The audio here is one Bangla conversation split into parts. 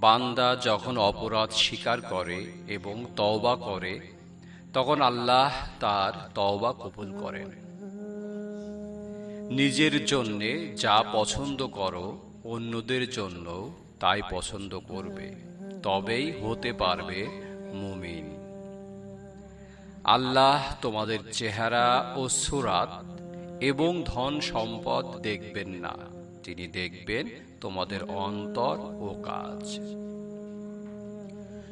বান্দা যখন অপরাধ স্বীকার করে এবং তওবা করে, তখন আল্লাহ তার তওবা কবুল করেন। নিজের জন্যে যা পছন্দ করো, অন্যদের জন্য তাই পছন্দ করবে, তবেই হতে পারবে মুমিন। আল্লাহ তোমাদের চেহারা ও সুরাত এবং ধন সম্পদ দেখবেন না। তিনি দেখবেন তোমাদের অন্তর ও কাজ।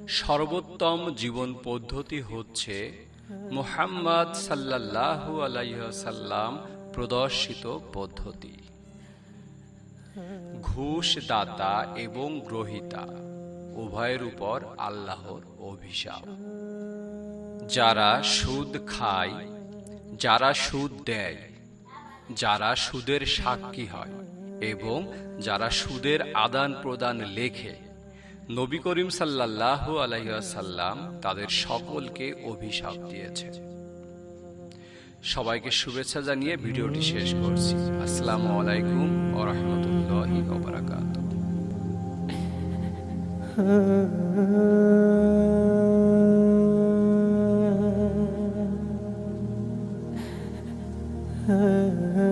সর্বোত্তম জীবন পদ্ধতি হচ্ছে মুহাম্মদ সাল্লাল্লাহু আলাইসাল্লাম প্রদর্শিত পদ্ধতি। ঘুষ দাতা এবং গ্রহিতা, উভয়ের উপর আল্লাহর অভিশাপ। যারা সুদ খায়, যারা সুদ দেয়, যারা সুদের সাক্ষী হয় এবং যারা সুদের আদান প্রদান লেখে। নবী করিম সাল্লাহ আলাইসাল্লাম তাদের সকলকে অভিশাপ দিয়েছে। সবাইকে শুভেচ্ছা জানিয়ে ভিডিওটি শেষ করছি। আসসালামু আলাইকুম ও ওবরাকাত Ah